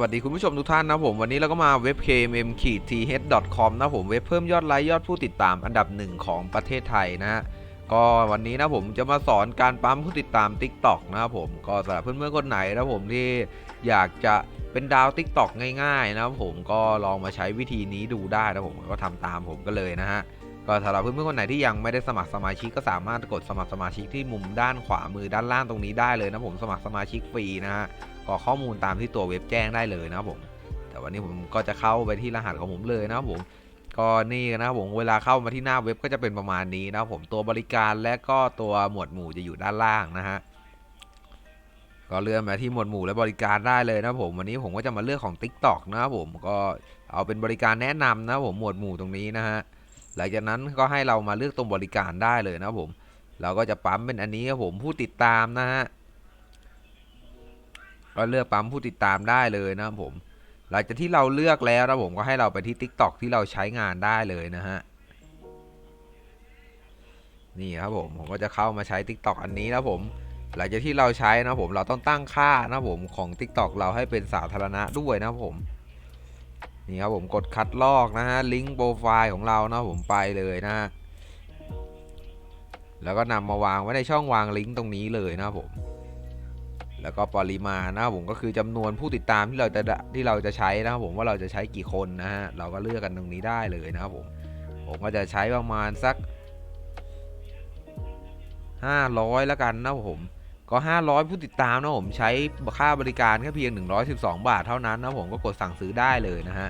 วัสดีคุณผู้ชมทุกท่านนะผม วันนี้เราก็มาเว็บ kmm th com นะผมเว็บเพิ่มยอดไลค์ยอดผู้ติดตามอันดับหนึ่งของประเทศไทยนะฮะก็วันนี้นะผมจะมาสอนการปั๊มผู้ติดตาม TikTok นะครับผมก็สำหรับเพื่อนๆคนไหนนะผมที่อยากจะเป็นดาว TikTok ง่ายๆนะครับผมก็ลองมาใช้วิธีนี้ดูได้นะผมก็ทำตามผมก็เลยนะฮะ ก็สำหรับเพื่อนๆคนไหนที่ยังไม่ได้สมัครสมาชิกก็สามารถกดสมัครสมาชิกที่มุมด้านขวามือด้านล่างตรงนี้ได้เลยนะผมสมัครสมาชิกฟรีนะฮะกรอกข้อมูลตามที่ตัวเว็บแจ้งได้เลยนะครับผม แต่วันนี้ผมก็จะเข้าไปที่รหัสของผมเลยนะครับผมก็นี่นะครับผมเวลาเข้ามาที่หน้าเว็บก็จะเป็นประมาณนี้นะครับผมตัวบริการและก็ตัวหมวดหมู่จะอยู่ด้านล่างนะฮะก็เลื่อนมาที่หมวดหมู่และบริการได้เลยนะผมวันนี้ผมก็จะมาเลือกของ TikTok นะครับผมก็เอาเป็นบริการแนะนำนะผมหมวดหมู่ตรงนี้นะฮะ หลังจากนั้นก็ให้เรามาเลือกตรงบริการได้เลยนะครับผม เราก็จะปั๊มเป็นอันนี้ครับผมผู้ติดตามนะฮะก็เลือกปั๊มผู้ติดตามได้เลยนะครับผม หลังจากที่เราเลือกแล้วนะผมก็ให้เราไปที่ TikTok ที่เราใช้งานได้เลยนะฮะนี่ครับผมผมก็จะเข้ามาใช้ TikTok อันนี้นะผมหลังจากที่เราใช้นะผมเราต้องตั้งค่านะผมของ TikTok เราให้เป็นสาธารณะด้วยนะผม นี่ครับผมกดคัดลอกนะฮะลิงก์โปรไฟล์ของเรานะผมไปเลยนะฮะแล้วก็นำมาวางไว้ในช่องวางลิงก์ตรงนี้เลยนะผม แล้วก็ปริมาณนะผมก็คือจำนวนผู้ติดตามที่เราจะที่เราจะใช้นะครับผมว่าเราจะใช้กี่คนนะฮะเราก็เลือกกันตรงนี้ได้เลยนะครับผมผมก็จะใช้ประมาณสัก 500แล้วกันนะผม ก็ 500 ผู้ติดตามนะผมใช้ค่าบริการแค่เพียง 112 บาทเท่านั้นนะผมก็กดสั่งซื้อได้เลยนะฮะ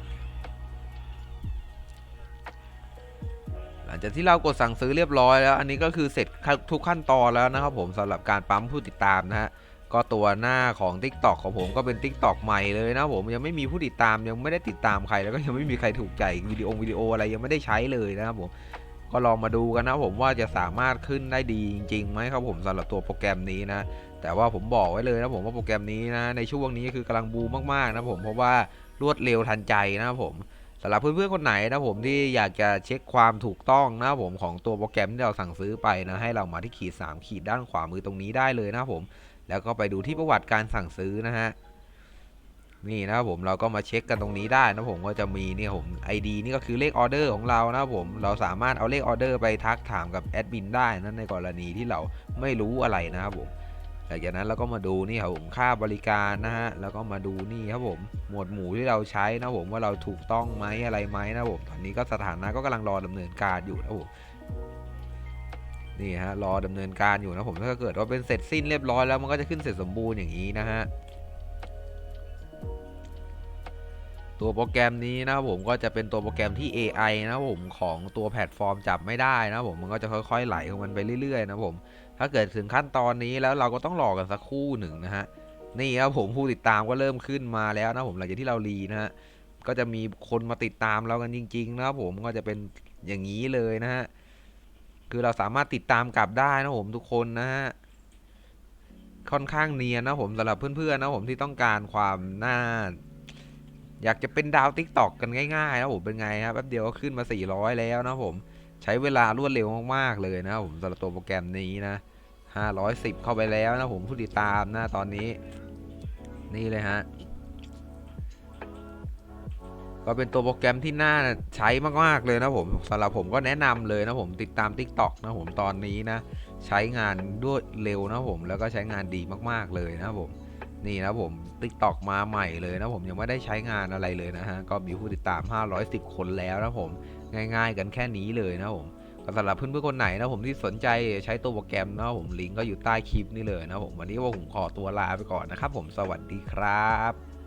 หลังจากที่เรากดสั่งซื้อเรียบร้อยแล้ว อันนี้ก็คือเสร็จทุกขั้นตอนแล้วนะครับผมสำหรับการปั๊มผู้ติดตามนะฮะก็ตัวหน้าของ Tik t o อกของผมก็เป็น Tik t o อกใหม่เลยนะผมยังไม่มีผู้ติดตามยังไม่ได้ติดตามใครแล้วก็ยังไม่มีใครถูกใจวิดีโอวิดีโออะไรยังไม่ได้ใช้เลยนะครับผม ก็ลองมาดูกันนะผมว่าจะสามารถขึ้นได้ดีจริงๆไหมครับผมสำหรับตัวโปรแกรมนี้นะ แต่ว่าผมบอกไว้เลยนะผมว่าโปรแกรมนี้นะในช่วงนี้คือกำลังบูมมากๆนะผมเพราะว่ารวดเร็วทันใจนะผมสำหรับเพื่อนๆคนไหนนะผมที่อยากจะเช็คความถูกต้องนะผมของตัวโปรแกรมที่เราสั่งซื้อไปนะให้เรามาที่ขีด 3 ขีดด้านขวามือตรงนี้ได้เลยนะผม แล้วก็ไปดูที่ประวัติการสั่งซื้อนะฮะ นี่นะครับผมเราก็มาเช็คกันตรงนี้ได้นะผมก็จะมีนี่ผม ID นี่ก็คือเลขออเดอร์ของเรานะครับผมเราสามารถเอาเลขออเดอร์ไปทักถามกับแอดมินได้นะในกรณีที่เราไม่รู้อะไรนะครับผมหลังจากนั้นเราก็มาดูนี่ครับผมค่าบริการนะฮะแล้วก็มาดูนี่ครับผม หมวดหมู่ที่เราใช้นะผมว่าเราถูกต้องไหมอะไรไหมนะผมตอนนี้ก็สถานะก็กำลังรอดำเนินการอยู่นะผมนี่ฮะรอดำเนินการอยู่นะผมถ้าเกิดว่าเป็นเสร็จสิ้นเรียบร้อยแล้วมันก็จะขึ้นเสร็จสมบูรณ์อย่างนี้นะฮะ ตัวโปรแกรมนี้นะครับผมก็จะเป็นตัวโปรแกรมที่ AI นะครับผมของตัวแพลตฟอร์มจับไม่ได้นะครับผมมันก็จะค่อยๆไหลของมันไปเรื่อยๆนะครับผม ถ้าเกิดถึงขั้นตอนนี้แล้วเราก็ต้องรอกันสักคู่หนึ่งนะฮะนี่ครับผมผู้ติดตามก็เริ่มขึ้นมาแล้วนะผมหลังจากที่เรารีนะฮะก็จะมีคนมาติดตามเรากันจริง ๆ นะครับผมก็จะเป็นอย่างนี้เลยนะฮะคือเราสามารถติดตามกลับได้นะผมทุกคนนะฮะค่อนข้างเนียนนะผมสำหรับเพื่อนๆนะผมที่ต้องการความน่า อยากจะเป็นดาวติ๊กตอกกันง่ายๆนะผมเป็นไงครับแป๊บเดียวก็ขึ้นมา 400 แล้วนะผมใช้เวลารวดเร็วมากๆเลยนะผมสำหรับตัวโปรแกรมนี้นะ 510 เข้าไปแล้วนะผมผู้ติดตามนะตอนนี้ นี่เลยฮะก็เป็นตัวโปรแกรมที่น่าใช้มากๆเลยนะผมสำหรับผมก็แนะนำเลยนะผมติดตาม TikTok นะผมตอนนี้นะ ใช้งานด้วยเร็วนะผมแล้วก็ใช้งานดีมากๆเลยนะผม นี่นะผม TikTok มาใหม่เลยนะผมยังไม่ได้ใช้งานอะไรเลยนะฮะ ก็มีผู้ติดตาม 510 คนแล้วนะผม ง่ายๆ กันแค่นี้เลยนะผมสำหรับเพื่อนๆคนไหนนะผมที่สนใจใช้ตัวโปรแกรมนะผมลิงก์ก็อยู่ใต้คลิปนี่เลยนะผมวันนี้ว่าผมขอตัวลาไปก่อนนะครับผมสวัสดีครับ